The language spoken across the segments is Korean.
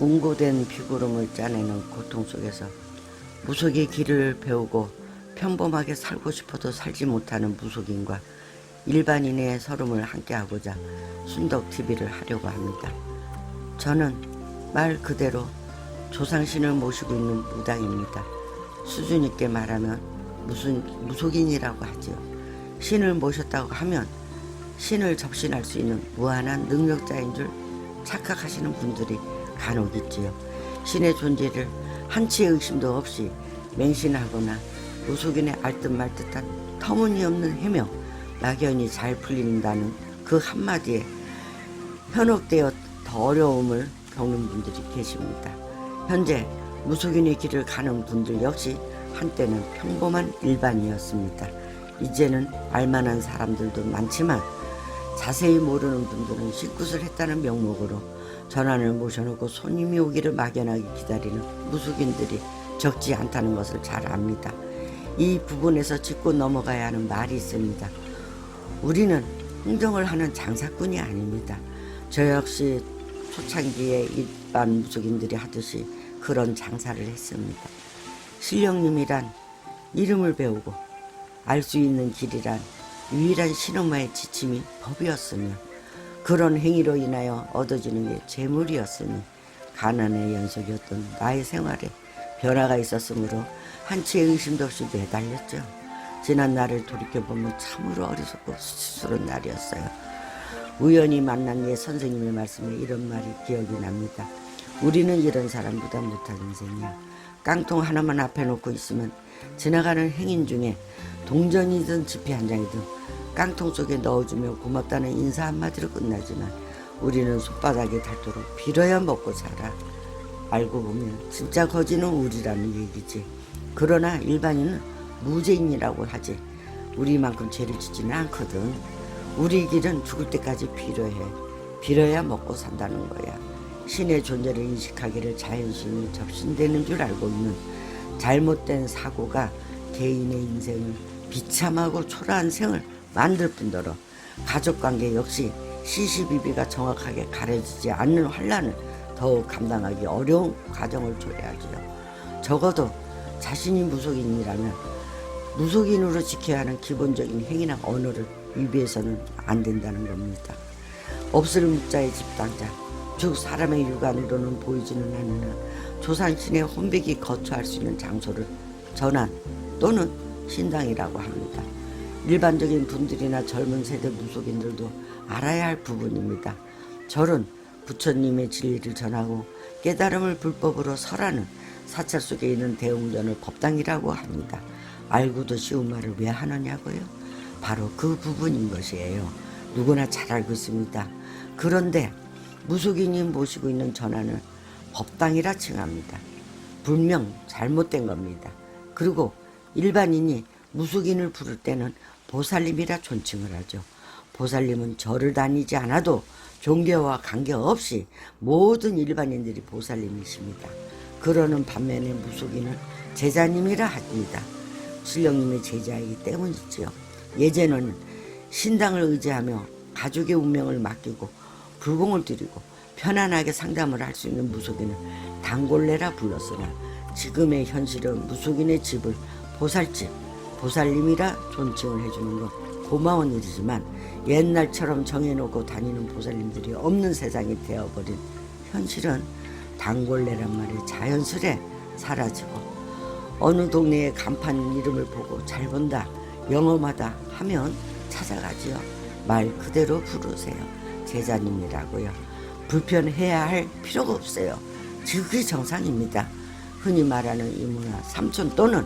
운고된 비구름을 짜내는 고통 속에서 무속의 길을 배우고 평범하게 살고 싶어도 살지 못하는 무속인과 일반인의 서름을 함께하고자 순덕 TV를 하려고 합니다. 저는 말 그대로 조상신을 모시고 있는 무당입니다. 수준 있게 말하면 무슨 무속인이라고 하지요. 신을 모셨다고 하면 신을 접신할 수 있는 무한한 능력자인 줄 착각하시는 분들이 간혹 있지요. 신의 존재를 한치의 의심도 없이 맹신하거나 무속인의 알듯 말듯한 터무니없는 해명, 막연히 잘 풀린다는 그 한마디에 현혹되어 더 어려움을 겪는 분들이 계십니다. 현재 무속인의 길을 가는 분들 역시 한때는 평범한 일반이었습니다. 이제는 알만한 사람들도 많지만 자세히 모르는 분들은 식굿을 했다는 명목으로 전환을 모셔놓고 손님이 오기를 막연하게 기다리는 무속인들이 적지 않다는 것을 잘 압니다. 이 부분에서 짚고 넘어가야 하는 말이 있습니다. 우리는 흥정을 하는 장사꾼이 아닙니다. 저 역시 초창기에 일반 무속인들이 하듯이 그런 장사를 했습니다. 신령님이란 이름을 배우고 알 수 있는 길이란 유일한 신엄마의 지침이 법이었으며 그런 행위로 인하여 얻어지는 게 재물이었으니 가난의 연속이었던 나의 생활에 변화가 있었으므로 한치의 의심도 없이 매달렸죠. 지난 날을 돌이켜보면 참으로 어리석고 수치스러운 날이었어요. 우연히 만난 옛 선생님의 말씀에 이런 말이 기억이 납니다. 우리는 이런 사람보다 못한 인생이야. 깡통 하나만 앞에 놓고 있으면 지나가는 행인 중에 동전이든 지폐 한 장이든 깡통 속에 넣어주며 고맙다는 인사 한마디로 끝나지만 우리는 손바닥에 닳도록 빌어야 먹고 살아. 알고 보면 진짜 거지는 우리라는 얘기지. 그러나 일반인은 무죄인이라고 하지. 우리만큼 죄를 짓지는 않거든. 우리 길은 죽을 때까지 빌어해. 빌어야 먹고 산다는 거야. 신의 존재를 인식하기를 자연신이 접신되는 줄 알고 있는 잘못된 사고가 개인의 인생을 비참하고 초라한 생을 만들 뿐더러 가족관계 역시 시시비비가 정확하게 가려지지 않는 환란을 더욱 감당하기 어려운 과정을 초래하지요. 적어도 자신이 무속인이라면 무속인으로 지켜야 하는 기본적인 행위나 언어를 위배해서는 안 된다는 겁니다. 없을 묵자의 집당자, 즉 사람의 육안으로는 보이지는 않으나 조상신의 혼백이 거처할 수 있는 장소를 전환 또는 신당이라고 합니다. 일반적인 분들이나 젊은 세대 무속인들도 알아야 할 부분입니다. 절은 부처님의 진리를 전하고 깨달음을 불법으로 설하는 사찰 속에 있는 대웅전을 법당이라고 합니다. 알고도 쉬운 말을 왜 하느냐고요? 바로 그 부분인 것이에요. 누구나 잘 알고 있습니다. 그런데 무속인이 모시고 있는 전하는 법당이라 칭합니다. 분명 잘못된 겁니다. 그리고 일반인이 무속인을 부를 때는 보살님이라 존칭을 하죠. 보살님은 절을 다니지 않아도 종교와 관계없이 모든 일반인들이 보살님이십니다. 그러는 반면에 무속인은 제자님이라 합니다. 신령님의 제자이기 때문이지요. 예전에는 신당을 의지하며 가족의 운명을 맡기고 불공을 드리고 편안하게 상담을 할 수 있는 무속인을 단골레라 불렀으나 지금의 현실은 무속인의 집을 보살집, 보살님이라 존칭을 해주는 건 고마운 일이지만 옛날처럼 정해놓고 다니는 보살님들이 없는 세상이 되어버린 현실은 단골레란 말이 자연스레 사라지고 어느 동네의 간판 이름을 보고 잘 본다, 영험하다 하면 찾아가지요. 말 그대로 부르세요. 제자님이라고요. 불편해야 할 필요가 없어요. 그게 정상입니다. 흔히 말하는 이모나 삼촌 또는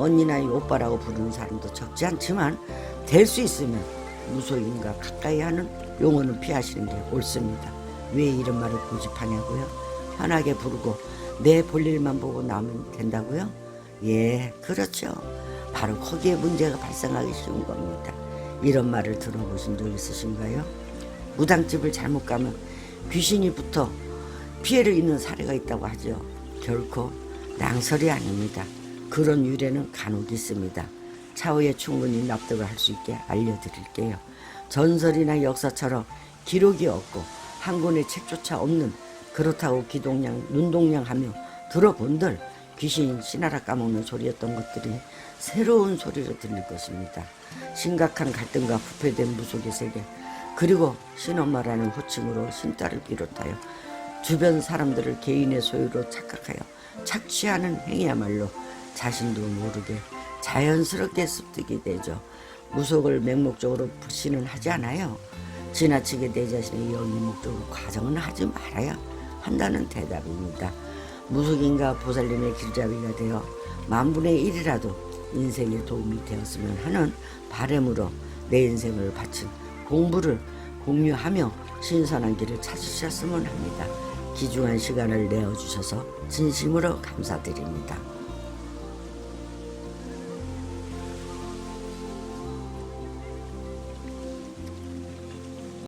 언니나 이 오빠라고 부르는 사람도 적지 않지만 될 수 있으면 무속인과 가까이 하는 용어는 피하시는 게 옳습니다. 왜 이런 말을 고집하냐고요? 편하게 부르고 내 볼일만 보고 나오면 된다고요? 예, 그렇죠. 바로 거기에 문제가 발생하기 쉬운 겁니다. 이런 말을 들어보신 적 있으신가요? 무당집을 잘못 가면 귀신이 붙어 피해를 입는 사례가 있다고 하죠. 결코 낭설이 아닙니다. 그런 유래는 간혹 있습니다. 차후에 충분히 납득을 할 수 있게 알려드릴게요. 전설이나 역사처럼 기록이 없고 한 권의 책조차 없는 그렇다고 기동량, 눈동량 하며 들어본들 귀신 씨나라 까먹는 소리였던 것들이 새로운 소리로 들릴 것입니다. 심각한 갈등과 부패된 무속의 세계 그리고 신엄마라는 호칭으로 신딸을 비롯하여 주변 사람들을 개인의 소유로 착각하여 착취하는 행위야말로 자신도 모르게 자연스럽게 습득이 되죠. 무속을 맹목적으로 불신은 하지 않아요. 지나치게 내 자신의 영이 목적으로 과정은 하지 말아야 한다는 대답입니다. 무속인과 보살님의 길잡이가 되어 만분의 일이라도 인생에 도움이 되었으면 하는 바램으로 내 인생을 바친 공부를 공유하며 신선한 길을 찾으셨으면 합니다. 귀중한 시간을 내어주셔서 진심으로 감사드립니다.